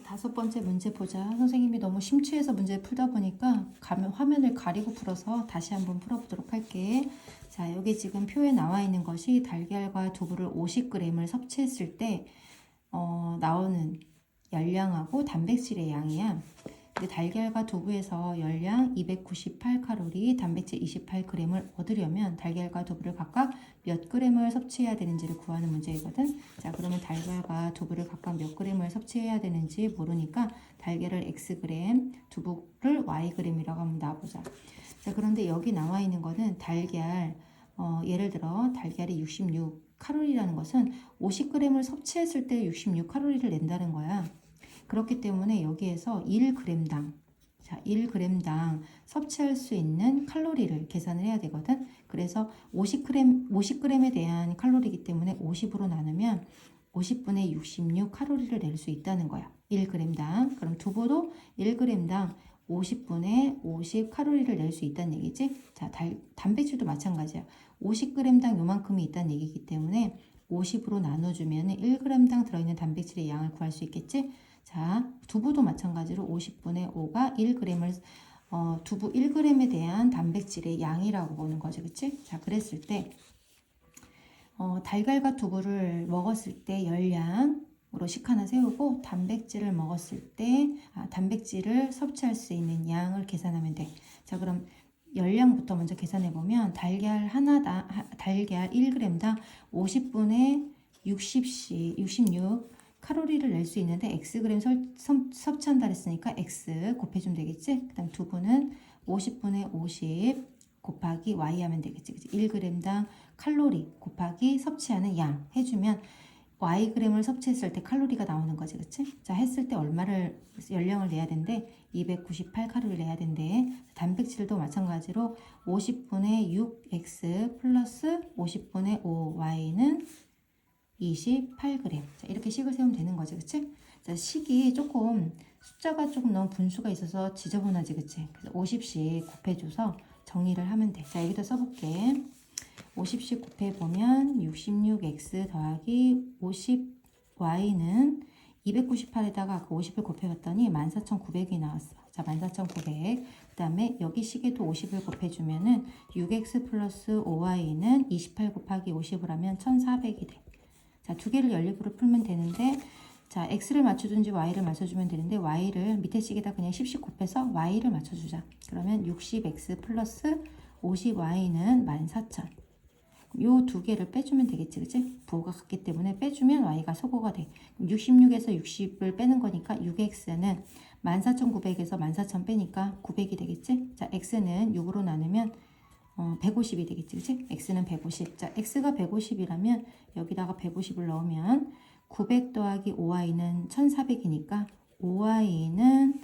다섯 번째 문제 보자. 선생님이 너무 심취해서 문제 풀다 보니까 화면을 가리고 풀어서 다시 한번 풀어보도록 할게. 자, 여기 지금 표에 나와 있는 것이 달걀과 두부를 50g을 섭취했을 때 어, 나오는 열량하고 단백질의 양이야. 근데 달걀과 두부에서 열량 298칼로리, 단백질 28g을 얻으려면 달걀과 두부를 각각 몇 g을 섭취해야 되는지를 구하는 문제이거든. 자, 그러면 달걀과 두부를 각각 몇 g을 섭취해야 되는지 모르니까 달걀을 xg, 두부를 yg이라고 한번 놔보자. 자, 그런데 여기 나와 있는 거는 달걀, 어, 예를 들어 달걀이 66 칼로리라는 것은 50g을 섭취했을 때 66칼로리를 낸다는 거야. 그렇기 때문에 여기에서 1g당 자, 1g당 섭취할 수 있는 칼로리를 계산을 해야 되거든. 그래서 50g 50g에 대한 칼로리이기 때문에 50으로 나누면 50분의 66 칼로리를 낼 수 있다는 거야. 1g당. 그럼 두부도 1g당 50분의 50 칼로리를 낼 수 있다는 얘기지. 자, 달, 단백질도 마찬가지야. 50g당 요만큼이 있다는 얘기이기 때문에 50으로 나눠주면 1g당 들어있는 단백질의 양을 구할 수 있겠지. 자, 두부도 마찬가지로 50분의 5가 1g을 어, 두부 1g에 대한 단백질의 양이라고 보는 거죠. 그치? 자, 그랬을 때 어, 달걀과 두부를 먹었을 때 열량으로 식 하나 세우고 단백질을 먹었을 때 아, 단백질을 섭취할 수 있는 양을 계산하면 돼. 자, 그럼 열량부터 먼저 계산해 보면 달걀 하나당 하- 달걀 1g당 50분의 60씩 66 칼로리를 낼 수 있는데 섭- 섭취한다 그랬으니까 x 곱해주면 되겠지? 그 다음 두부는 50분의 50 곱하기 y 하면 되겠지. 그치? 1g당 칼로리 곱하기 섭취하는 양 해주면 yg을 섭취했을 때 칼로리가 나오는 거지. 그치? 자, 했을 때 얼마를 열량을 내야 된대? 298칼로리를 내야 된대. 단백질도 마찬가지로 50분의 6x 플러스 50분의 5y는 28g. 자, 이렇게 식을 세우면 되는 거지, 그치? 자, 식이 조금 숫자가 조금 너무 분수가 있어서 지저분하지, 그치? 그래서 50씩 곱해줘서 정리를 하면 돼. 자, 여기다 써볼게. 50씩 곱해보면 66x 더하기 50y는 298에다가 아까 50을 곱해봤더니 14,900이 나왔어. 자, 14,900. 그 다음에 여기 식에도 50을 곱해주면은 6x 플러스 5y는 28 곱하기 50을 하면 1,400이 돼. 자, 두 개를 연립으로 풀면 되는데, 자, x를 맞춰준지 y를 맞춰주면 되는데, y를 밑에 식에다 그냥 10씩 곱해서 y를 맞춰주자. 그러면 60x 플러스 50y는 14,000. 요 두 개를 빼주면 되겠지, 그치? 부호가 같기 때문에 빼주면 y가 소거가 돼. 66에서 60을 빼는 거니까 6x는 14,900에서 14,000 빼니까 900이 되겠지? 자, x는 6으로 나누면 어, 150이 되겠지, 그치? x는 150. 자, x가 150이라면 여기다가 150을 넣으면 900 더하기 5y는 1400이니까 5y는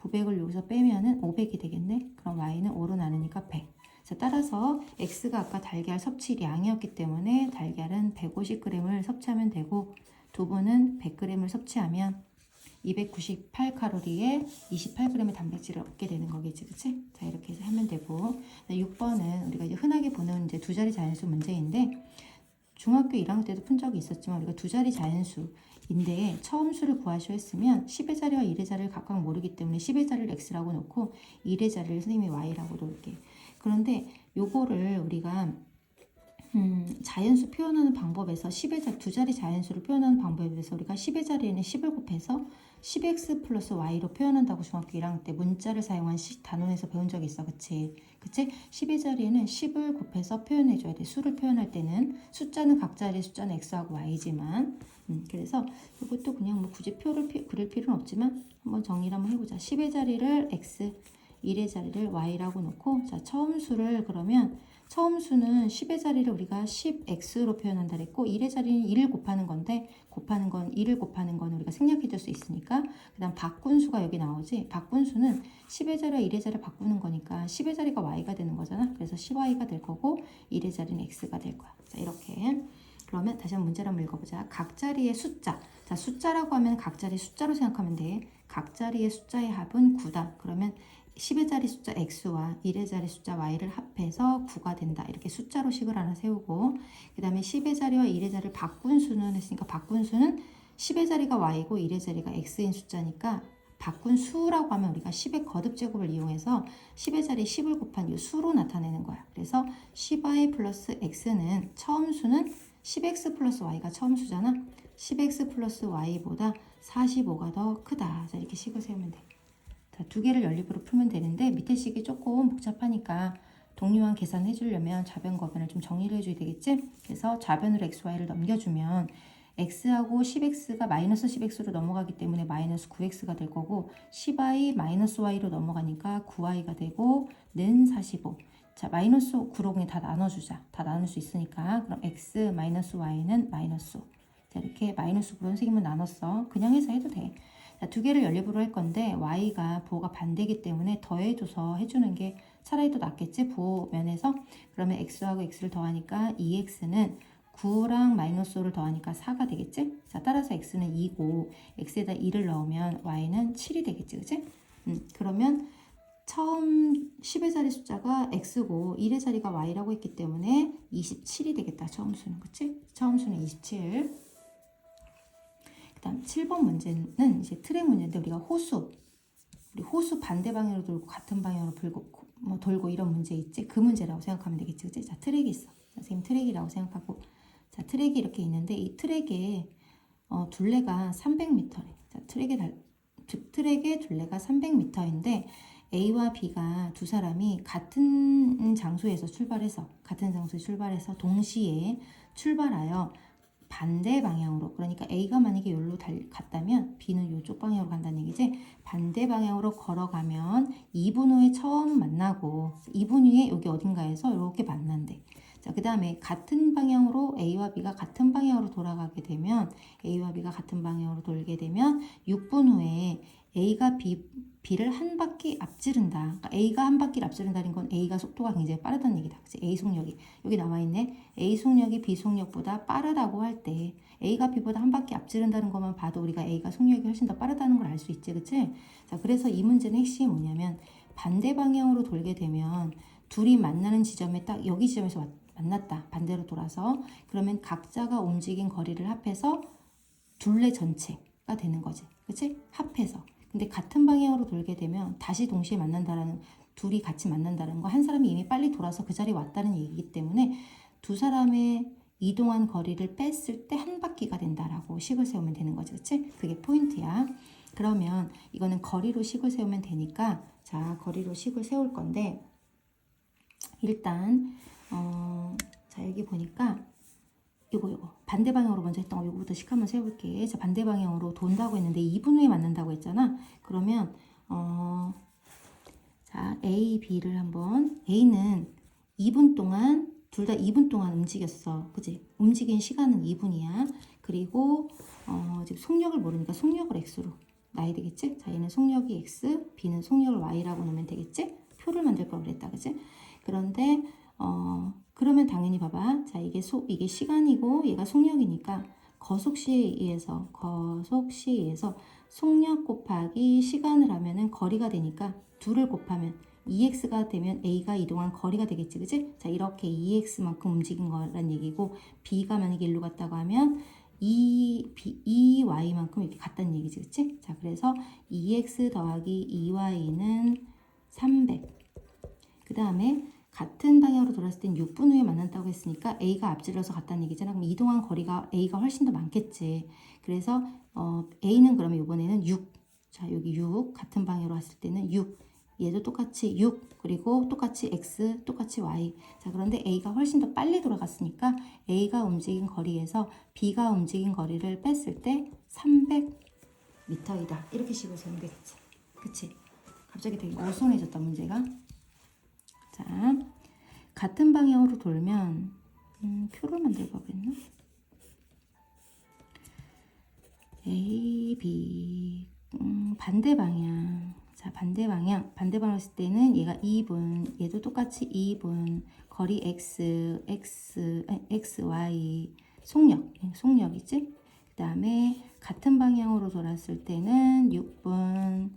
900을 여기서 빼면은 500이 되겠네? 그럼 y는 5로 나누니까 100. 자, 따라서 x가 아까 달걀 섭취량이었기 때문에 달걀은 150g을 섭취하면 되고 두부는 100g을 섭취하면 298칼로리에 28g의 단백질을 얻게 되는 거겠지, 그치? 자, 이렇게 해서 하면 되고. 6번은 우리가 이제 흔하게 보는 이제 두 자리 자연수 문제인데, 중학교 1학년 때도 푼 적이 있었지만, 우리가 두 자리 자연수인데, 처음 수를 구하시오 했으면 10의 자리와 1의 자리를 각각 모르기 때문에 10의 자리를 x라고 놓고, 1의 자리를 선생님이 y라고 놓을게. 그런데 요거를 우리가 음, 자연수 표현하는 방법에서 10의 자리, 두 자리 자연수를 표현하는 방법에 대해서 우리가 10의 자리에는 10을 곱해서 10x 플러스 y로 표현한다고 중학교 1학년 때 문자를 사용한 시, 단원에서 배운 적이 있어. 그치? 그치? 10의 자리에는 10을 곱해서 표현해줘야 돼. 수를 표현할 때는 숫자는 각 자리의 숫자는 x하고 y지만 음, 그래서 이것도 그냥 뭐 굳이 표를 피, 그릴 필요는 없지만 한번 정리를 한번 해보자. 10의 자리를 x, 1의 자리를 y라고 놓고 자 처음 수를 그러면 처음 수는 10의 자리를 우리가 10x로 표현한다 그랬고 1의 자리는 1을 곱하는 건데 곱하는 건 1을 곱하는 건 우리가 생략해 줄 수 있으니까 그 다음 바꾼 수가 여기 나오지. 바꾼 수는 10의 자리와 1의 자리를 바꾸는 거니까 10의 자리가 y가 되는 거잖아. 그래서 10y가 될 거고 1의 자리는 x가 될 거야. 자 이렇게. 그러면 다시 한번 문제를 한번 읽어보자. 각 자리의 숫자. 자 숫자라고 하면 각 자리 숫자로 생각하면 돼 각 자리의 숫자의 합은 9다. 그러면 10의 자리 숫자 x와 1의 자리 숫자 y를 합해서 9가 된다. 이렇게 숫자로 식을 하나 세우고 그 다음에 10의 자리와 1의 자리를 바꾼 수는 했으니까 바꾼 수는 10의 자리가 y고 1의 자리가 x인 숫자니까 바꾼 수라고 하면 우리가 10의 거듭 제곱을 이용해서 10의 자리 10을 곱한 이 수로 나타내는 거야. 그래서 10y 플러스 x는 처음 수는 10x 플러스 y가 처음 수잖아. 10x 플러스 y보다 45가 더 크다. 자, 이렇게 식을 세우면 돼. 자, 두 개를 연립으로 풀면 되는데 밑에 식이 조금 복잡하니까 동류한 계산해 주려면 좌변 거변을 좀 정리를 해줘야 되겠지? 그래서 좌변으로 x, y를 넘겨주면 x하고 10x가 마이너스 10x로 넘어가기 때문에 마이너스 9x가 될 거고 10y 마이너스 y로 넘어가니까 9y가 되고 는 45. 자 마이너스 9로 그냥 다 나눠주자. 다 나눌 수 있으니까 그럼 x 마이너스 y는 마이너스 5. 자 이렇게 마이너스 9로 선생님은 나눴어. 그냥 해서 해도 돼. 자, 두 개를 연립으로 할 건데 y가 부호가 반대기 때문에 더해줘서 해주는 게 차라리 더 낫겠지 부호 면에서 그러면 x하고 x를 더하니까 2x는 9랑 마이너스 5를 더하니까 4가 되겠지? 자 따라서 x는 2고 x에다 2를 넣으면 y는 7이 되겠지 그치? 음, 그러면 처음 10의 자리 숫자가 x고 1의 자리가 y라고 했기 때문에 27이 되겠다 처음 수는 그치? 처음 수는 27 그다음 7번 문제는 이제 트랙 문제인데 우리가 호수 우리 호수 반대 방향으로 돌고 같은 방향으로 불고 뭐 돌고 이런 문제 있지? 그 문제라고 생각하면 되겠지 그치? 자 트랙이 있어. 선생님 트랙이라고 생각하고. 자 트랙이 이렇게 있는데 이 트랙에 어, 둘레가 300m래. 자 트랙의 달, 두- 트랙의 둘레가 300m인데 A와 B가 두 사람이 같은 장소에서 출발해서 같은 장소에 출발해서 동시에 출발하여 반대 방향으로 그러니까 A가 만약에 여기로 달, 갔다면 B는 이쪽 방향으로 간다는 얘기지. 반대 방향으로 걸어가면 2분 후에 처음 만나고 2분 후에 여기 어딘가에서 이렇게 만난대. 자, 그 다음에 같은 방향으로 A와 B가 같은 방향으로 돌아가게 되면 A와 B가 같은 방향으로 돌게 되면 6분 후에 A가 B, B를 한 바퀴 앞지른다. 그러니까 A가 한 바퀴를 앞지른다는 건 A가 속도가 굉장히 빠르다는 얘기다. 그치? A 속력이. 여기 나와 있네. A 속력이 B 속력보다 빠르다고 할 때 A가 B보다 한 바퀴 앞지른다는 것만 봐도 우리가 A가 속력이 훨씬 더 빠르다는 걸 알 수 있지. 그치? 자, 그래서 이 문제는 핵심이 뭐냐면 반대 방향으로 돌게 되면 둘이 만나는 지점에 딱 여기 지점에서 왔- 만났다. 반대로 돌아서 그러면 각자가 움직인 거리를 합해서 둘레 전체가 되는 거지. 그치? 합해서. 근데 같은 방향으로 돌게 되면 다시 동시에 만난다라는 둘이 같이 만난다는 거 한 사람이 이미 빨리 돌아서 그 자리에 왔다는 얘기이기 때문에 두 사람의 이동한 거리를 뺐을 때 한 바퀴가 된다라고 식을 세우면 되는 거지. 그치? 그게 포인트야. 그러면 이거는 거리로 식을 세우면 되니까 자, 거리로 식을 세울 건데 일단 어, 자 여기 보니까 요거 요거 반대 방향으로 먼저 했던 거 요거부터 식 한번 세볼게. 자 반대 방향으로 돈다고 했는데 2분 후에 만난다고 했잖아. 그러면 어, 자 A, B를 한번 A는 2분 동안 둘 다 2분 동안 움직였어. 그지? 움직인 시간은 2분이야. 그리고 어, 지금 속력을 모르니까 속력을 x로 놔야 되겠지? 자 얘는 속력이 x, B는 속력을 y라고 놓으면 되겠지? 표를 만들 걸 그랬다. 그지? 그런데 어, 그러면 당연히 봐봐. 자, 이게 소, 이게 시간이고 얘가 속력이니까 거속시에 의해서 거속시에 의해서 속력 곱하기 시간을 하면은 거리가 되니까 둘을 곱하면 2x가 되면 a가 이동한 거리가 되겠지. 그지? 자, 이렇게 2x만큼 움직인 거란 얘기고 b가 만약에 일로 갔다고 하면 2, B, 2y만큼 이렇게 갔다는 얘기지. 그치? 자, 그래서 2x 더하기 2y는 300. 그 다음에 같은 방향으로 돌았을 땐 6분 후에 만난다고 했으니까 A가 앞질러서 갔다는 얘기잖아. 그럼 이동한 거리가 A가 훨씬 더 많겠지. 그래서 어, A는 그러면 이번에는 6. 자, 여기 6 같은 방향으로 왔을 때는 6. 얘도 똑같이 6 그리고 똑같이 X 똑같이 Y. 자, 그런데 A가 훨씬 더 빨리 돌아갔으니까 A가 움직인 거리에서 B가 움직인 거리를 뺐을 때 300m이다. 이렇게 식으로 세우면 되겠지. 그치? 갑자기 되게 오손해졌다 문제가. 자, 같은 방향으로 돌면 음, 표를 만들어 보겠나? A, B 음, 반대 방향. 자, 반대 방향. 반대 방향 했을 때는 얘가 2분, 얘도 똑같이 2분. 거리 x, x, x, y. 속력, 예, 속력이지? 그 다음에 같은 방향으로 돌았을 때는 6분,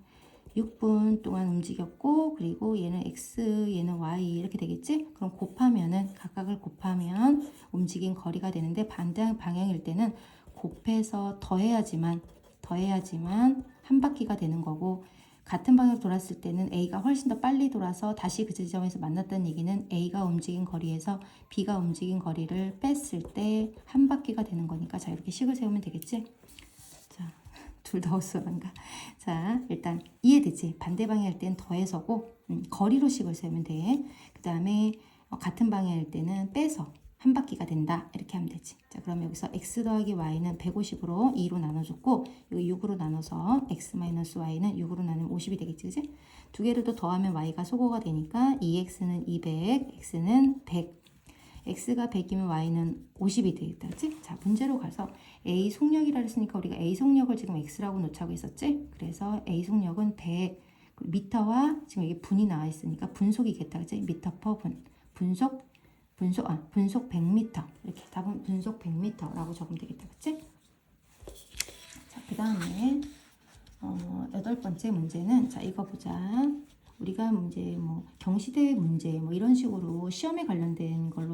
6분 동안 움직였고 그리고 얘는 x 얘는 y 이렇게 되겠지? 그럼 곱하면은 각각을 곱하면 움직인 거리가 되는데 반대 방향일 때는 곱해서 더해야지만 더해야지만 한 바퀴가 되는 거고 같은 방향으로 돌았을 때는 A가 훨씬 더 빨리 돌아서 다시 그 지점에서 만났다는 얘기는 A가 움직인 거리에서 B가 움직인 거리를 뺐을 때 한 바퀴가 되는 거니까 자 이렇게 식을 세우면 되겠지? 자, 둘다 헛수한가? 자, 일단 이해되지? 반대 방향일 땐 더해서고 음, 거리로 식을 세우면 돼. 그 다음에 어, 같은 방향일 때는 빼서 한 바퀴가 된다 이렇게 하면 되지. 자, 그럼 여기서 x 더하기 y는 150으로 2로 나눠줬고 여기 6으로 나눠서 x 마이너스 y는 6으로 나누면 50이 되겠지, 그지? 두 개를 더 더하면 y가 소거가 되니까 2x는 200, x는 100. X가 100이면 y는 50이 되겠다, 그지? 자, 문제로 가서 a 속력이라 했으니까 우리가 a 속력을 지금 x라고 놓자고 했었지? 그래서 a 속력은 100 미터와 지금 이게 분이 나와 있으니까 분속이겠다, 그지? 미터 퍼 분. 분속 분속 아 분속 100m 이렇게 답은 분속 100m라고 적으면 되겠다 그치? 자 그 다음에 어, 여덟 번째 문제는 자 이거 보자 우리가 문제 뭐 경시대 문제 뭐 이런 식으로 시험에 관련된 걸로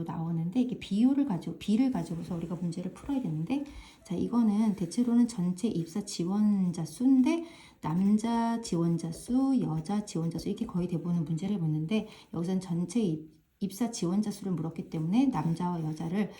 비율을 가지고 비를 가지고서 우리가 문제를 풀어야 되는데 자 이거는 대체로는 전체 입사 지원자 수인데 남자 지원자 수, 여자 지원자 수 이렇게 거의 대부분 문제를 묻는데 여기서는 전체 입, 입사 지원자 수를 물었기 때문에 남자와 여자를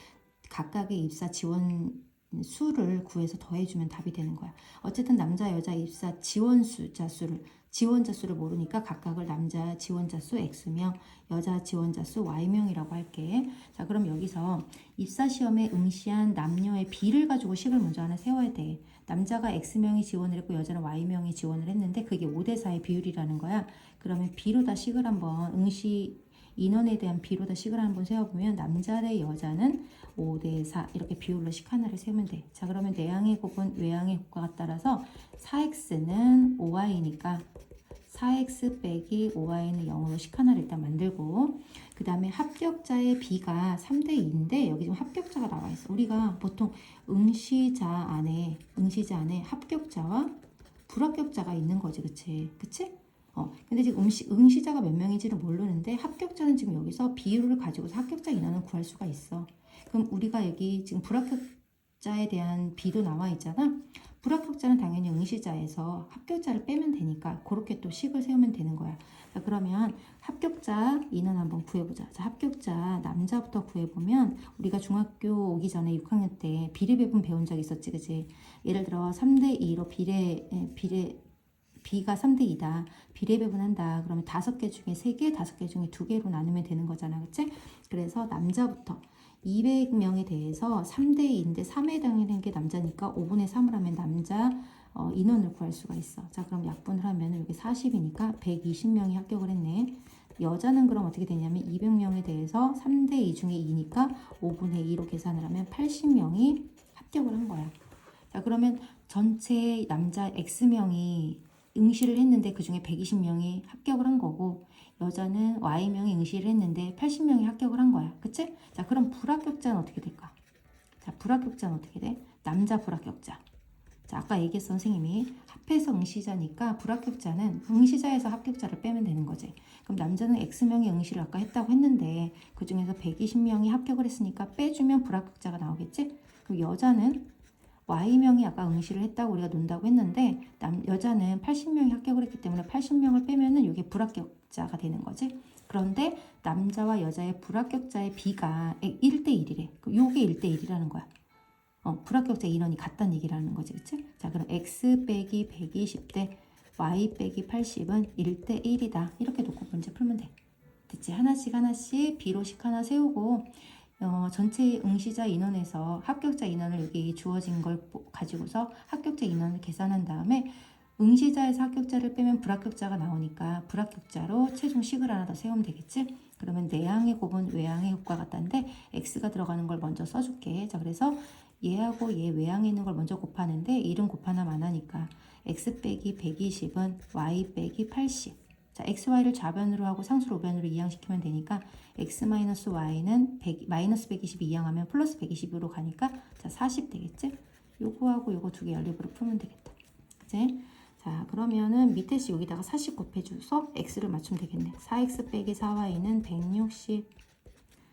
각각의 입사 지원 수를 구해서 더해주면 답이 되는 거야. 어쨌든 남자 여자 입사 지원 수자 수를 지원자 수를 모르니까 각각을 남자 지원자 수 X명, 여자 지원자 수 Y명이라고 할게. 자, 그럼 여기서 입사 시험에 응시한 남녀의 비를 가지고 식을 먼저 하나 세워야 돼. 남자가 X명이 지원을 했고 여자는 Y명이 지원을 했는데 그게 5대 4의 비율이라는 거야. 그러면 비로 다 식을 한번 응시 인원에 대한 비로 다 식을 한번 세워보면 남자 대 여자는 5 대 4 이렇게 비율로 식 하나를 세우면 돼. 자 그러면 내항의 곱은 외항의 곱과 따라서 4x는 5y니까 4x 빼기 5y는 0으로 식 하나를 일단 만들고 그 다음에 합격자의 비가 3대 2인데 여기 지금 합격자가 나와 있어. 우리가 보통 응시자 안에 응시자 안에 합격자와 불합격자가 있는 거지, 그치? 그치? 어, 근데 지금 응시, 응시자가 몇 명인지를 모르는데 합격자는 지금 여기서 비율을 가지고서 합격자 인원을 구할 수가 있어. 그럼 우리가 여기 지금 불합격자에 대한 비도 나와 있잖아. 불합격자는 당연히 응시자에서 합격자를 빼면 되니까 그렇게 또 식을 세우면 되는 거야. 자, 그러면 합격자 인원 한번 구해보자. 자, 합격자 남자부터 구해보면 우리가 중학교 오기 전에 6학년 때 비례 배분 배운 적 있었지, 그지? 예를 들어 3대 2로 비례 에, 비례 B가 3대 2다. 비례 배분한다. 그러면 다섯 개 중에 세 개, 다섯 개 중에 두 개로 나누면 되는 거잖아. 그치? 그래서 남자부터 200명에 대해서 3대 2인데 3에 해당하는 게 남자니까 5분의 3을 하면 남자 어, 인원을 구할 수가 있어. 자, 그럼 약분을 하면 여기 40이니까 120명이 합격을 했네. 여자는 그럼 어떻게 되냐면 200명에 대해서 3대 2 중에 2니까 5분의 2로 계산을 하면 80명이 합격을 한 거야. 자, 그러면 전체 남자 X명이 응시를 했는데 그 중에 120명이 합격을 한 거고 여자는 Y명이 응시를 했는데 80명이 합격을 한 거야. 그치? 자, 그럼 불합격자는 어떻게 될까? 자, 불합격자는 어떻게 돼? 남자 불합격자. 자, 아까 얘기했어, 선생님이. 합해서 응시자니까 불합격자는 응시자에서 합격자를 빼면 되는 거지. 그럼 남자는 X명의 응시를 아까 했다고 했는데 그 중에서 120명이 합격을 했으니까 빼주면 불합격자가 나오겠지? 그럼 여자는 Y명이 아까 응시를 했다고 우리가 논다고 했는데 남, 여자는 80명이 합격을 했기 때문에 80명을 빼면은 이게 불합격자가 되는 거지. 그런데 남자와 여자의 불합격자의 비가 1대 1이래. 요게 1대 1이라는 거야. 어, 불합격자 인원이 같다는 얘기라는 거지. 그치? 자, 그럼 X 빼기 120대 Y 빼기 80은 1대 1이다. 이렇게 놓고 문제 풀면 돼. 됐지? 하나씩 하나씩 비로식 하나 세우고 어, 전체 응시자 인원에서 합격자 인원을 여기 주어진 걸 가지고서 합격자 인원을 계산한 다음에 응시자에서 합격자를 빼면 불합격자가 나오니까 불합격자로 최종 식을 하나 더 세우면 되겠지? 그러면 내항의 곱은 외항의 곱과 같다는데 x가 들어가는 걸 먼저 써줄게. 자, 그래서 얘하고 얘 외항에 있는 걸 먼저 곱하는데 1은 곱하나 안 하니까 x 빼기 120은 y 빼기 80. 자, xy를 좌변으로 하고 상수를 우변으로 이항시키면 되니까 x-y는 100, 마이너스 120 이항하면 플러스 120으로 가니까 자, 40 되겠지? 요거하고 요거 두 개 연립으로 풀면 되겠다. 그치? 자, 그러면은 밑에 시 여기다가 40 곱해줘서 x를 맞추면 되겠네. 4x 빼기 4y는 160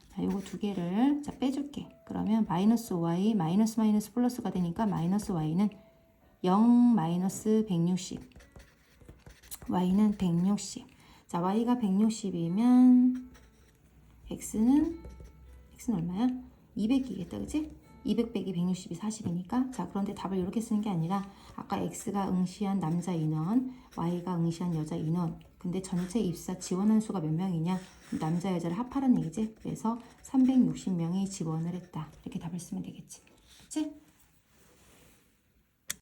자, 요거 두 개를 자 빼줄게. 그러면 마이너스 y 마이너스 마이너스 플러스가 되니까 마이너스 y는 0 마이너스 160 y는 160 자 y가 160이면 x는 x는 얼마야? 200이겠다 그치? 200 빼기 160이 40이니까? 자 그런데 답을 이렇게 쓰는 게 아니라 아까 x가 응시한 남자 인원 y가 응시한 여자 인원. 근데 전체 입사 지원한 수가 몇 명이냐? 남자 여자를 합하라는 얘기지? 그래서 360명이 지원을 했다. 이렇게 답을 쓰면 되겠지. 그치?